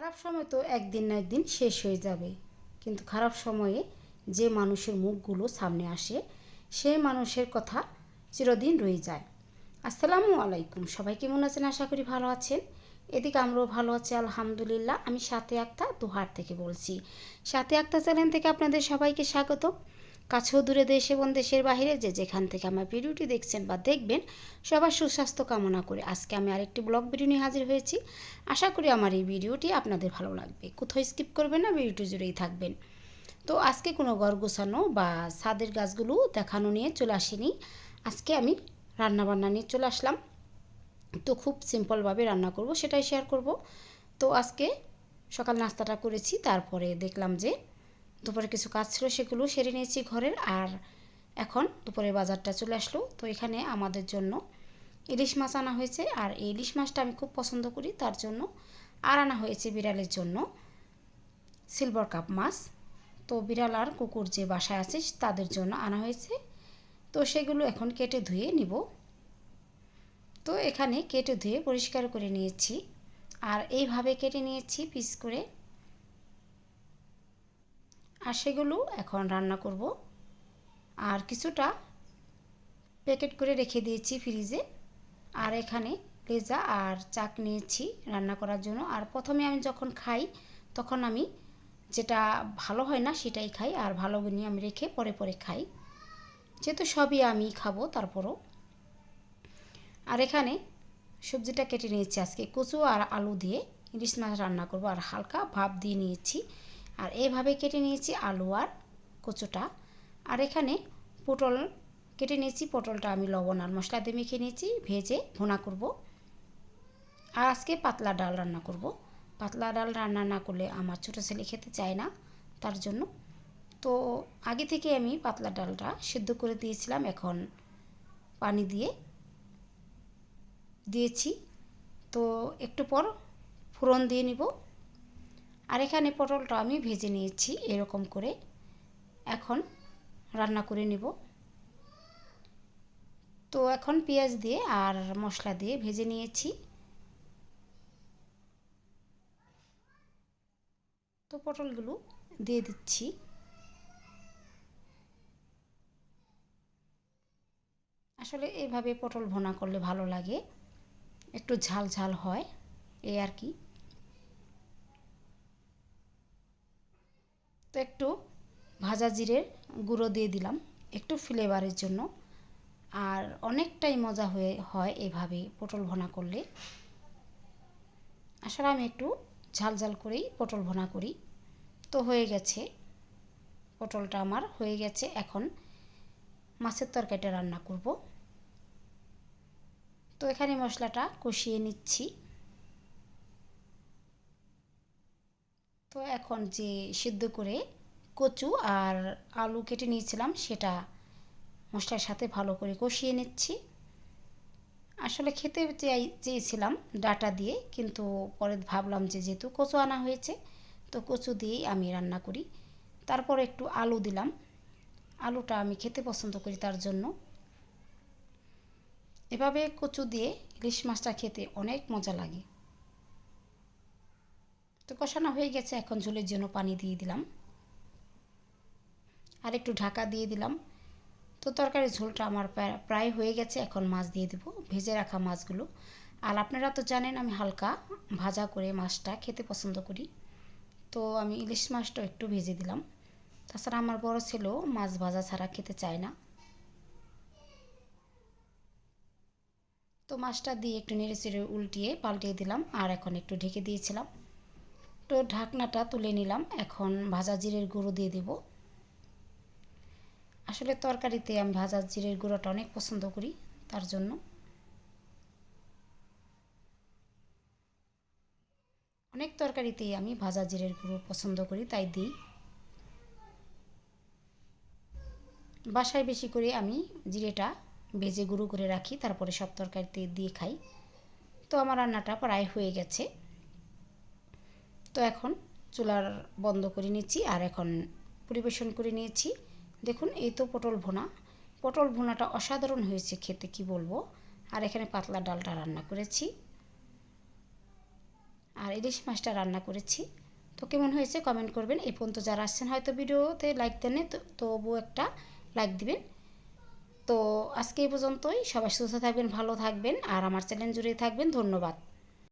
খারাপ সময় তো একদিন না একদিন শেষ হয়ে যাবে। কিন্তু খারাপ সময়ে যে মানুষের মুখগুলো সামনে আসে, সেই মানুষের কথা চিরদিন রয়ে যায়। আসসালামু আলাইকুম। সবাই কেমন আছেন? আশা করি ভালো আছেন। এদিকে আমরাও ভালো আছি, আলহামদুলিল্লাহ। আমি সাথে একটা দুহার থেকে বলছি। সাথে একটা চ্যানেল থেকে আপনাদের সবাইকে স্বাগত কাছেও দূরে দেশ এবং দেশের বাইরে যে যেখান থেকে আমার ভিডিওটি দেখছেন বা দেখবেন, সবার সুস্বাস্থ্য কামনা করে। আজকে আমি আরেকটি ব্লগ ভিডিও নিয়ে হাজির হয়েছি। আশা করি আমার এই ভিডিওটি আপনাদের ভালো লাগবে। কোথাও স্কিপ করবেন না, ভিডিওটি জুড়েই থাকবেন। তো আজকে কোনো ঘর গোছানো বা ছাদের গাছগুলো দেখানো নিয়ে চলে আসিনি। আজকে আমি রান্না বান্না নিয়ে চলে আসলাম। তো খুব সিম্পলভাবে রান্না করব, সেটাই শেয়ার করব। তো আজকে সকাল নাস্তাটা করেছি, তারপরে দেখলাম যে দুপুরে কিছু কাজ ছিল সেগুলো সেরে নিয়েছি ঘরের, আর এখন দুপুরে বাজারটা চলে আসলো। তো এখানে আমাদের জন্য ইলিশ মাছ আনা হয়েছে, আর এই ইলিশ মাছটা আমি খুব পছন্দ করি, তার জন্য আর আনা হয়েছে বিড়ালের জন্য সিলভার কাপ মাছ। তো বিড়াল আর কুকুর যে বাসায় আছে তাদের জন্য আনা হয়েছে। তো সেগুলো এখন কেটে ধুয়ে নিব। তো এখানে কেটে ধুয়ে পরিষ্কার করে নিয়েছি, আর এইভাবে কেটে নিয়েছি পিস করে। আর সেগুলো এখন রান্না করব। আর কিছুটা প্যাকেট করে রেখে দিয়েছি ফ্রিজে আর এখানে লেজা আর চাক নিয়েছি রান্না করার জন্য। আর প্রথমে আমি যখন খাই, তখন আমি যেটা ভালো হয় না সেটাই খাই। আর ভালো নিয়ে আমি রেখে পরে পরে খাই। যেহেতু সবই আমি খাব তারপরও। আর এখানে সবজিটা কেটে নিয়েছি আজকে। কচু আর আলু দিয়ে ইলিশ মাছ রান্না করব। আর হালকা ভাপ দিয়ে নিয়েছি। আর এভাবে কেটে নিয়েছি আলু আর কচুটা। আর এখানে পটল কেটে নিয়েছি, পটলটা আমি লবণ আর মশলা দিয়ে মেখে নিয়েছি, ভেজে ভুনা করব। আর আজকে পাতলা ডাল রান্না করব। পাতলা ডাল রান্না না করলে আমার ছোটো ছেলে খেতে চায় না তার জন্য। তো আগে থেকে আমি পাতলা ডালটা সিদ্ধ করে দিয়েছিলাম, এখন পানি দিয়ে দিয়েছি। তো একটু পর ফোড়ন দিয়ে নিব। আর এখানে পটলটা আমি ভেজে নিয়েছি এরকম করে। এখন রান্না করে নিব। তো এখন পেঁয়াজ দিয়ে আর মশলা দিয়ে ভেজে নিয়েছি। তো পটলগুলো দিয়ে দিচ্ছি। আসলে এইভাবে পটল ভোনা করলে ভালো লাগে। একটু ঝাল ঝাল হয়, এই আর কি। তো একটু ভাজা জিরের গুঁড়ো দিয়ে দিলাম, একটু ফ্লেভারের জন্য। আর অনেকটাই মজা হয়ে, হয় এভাবে পটল ভোনা করলে। আসলে আমি একটু ঝাল ঝাল করেই পটল ভোনা করি। তো হয়ে গেছে। পটলটা আমার হয়ে গেছে। এখন মাছের তরকারিটা রান্না করব। তো এখানে মশলাটা কষিয়ে নিচ্ছি। তো এখন যে সিদ্ধ করে কচু আর আলু কেটে নিয়েছিলাম, সেটা মশলার সাথে ভালো করে কষিয়ে নিচ্ছি। আসলে খেতে চাই, চেয়েছিলাম ডাটা দিয়ে, কিন্তু পরে ভাবলাম যে যেহেতু কচু আনা হয়েছে, তো কচু দিয়েই আমি রান্না করি। তারপর একটু আলু দিলাম। আলুটা আমি খেতে পছন্দ করি তার জন্য। এভাবে কচু দিয়ে ইলিশ মাছটা খেতে অনেক মজা লাগে। তো কষানো হয়ে গেছে, এখন ঝোলের জন্য পানি দিয়ে দিলাম। আর একটু ঢাকা দিয়ে দিলাম। তো তরকারির ঝোলটা আমার প্রায় হয়ে গেছে, এখন মাছ দিয়ে দেবো, ভেজে রাখা মাছগুলো। আর আপনারা তো জানেন আমি হালকা ভাজা করে মাছটা খেতে পছন্দ করি। তো আমি ইলিশ মাছটা একটু ভেজে দিলাম। তাছাড়া আমার বড় ছেলেও মাছ ভাজা ছাড়া খেতে চায় না। তো মাছটা দিয়ে একটু নেড়ে চেড়ে উল্টিয়ে পাল্টিয়ে দিলাম, আর এখন একটু ঢেকে দিয়েছিলাম। তো ঢাকনাটা তুলে নিলাম। এখন ভাজা জিরের গুঁড়ো দিয়ে দেব। আসলে তরকারিতে আমি ভাজা জিরের গুঁড়োটা অনেক পছন্দ করি, তার জন্য। অনেক তরকারিতেই আমি ভাজা জিরের গুঁড়ো পছন্দ করি, তাই দিই। বাসায় বেশি করে আমি জিরেটা ভেজে গুঁড়ো করে রাখি, তারপরে সব তরকারিতে দিয়ে খাই। তো আমার রান্নাটা প্রায় হয়ে গেছে। তো এখন চুলার বন্ধ করে নিচ্ছি আর এখন পরিবেশন করে নিয়েছি। দেখুন, এই তো পটল ভোনা। পটল ভোনাটা অসাধারণ হয়েছে খেতে, কি বলব? আর এখানে পাতলা ডালটা রান্না করেছি। আর ইলিশ মাছটা রান্না করেছি। তো কেমন হয়েছে কমেন্ট করবেন। এই পর্যন্ত যারা আসছেন হয়তো ভিডিওতে লাইক দেন তো তবু একটা লাইক দিবেন। তো আজকে এই পর্যন্তই। সবাই সুস্থ থাকবেন, ভালো থাকবেন। আর আমার চ্যানেল জুড়ে থাকবেন। ধন্যবাদ।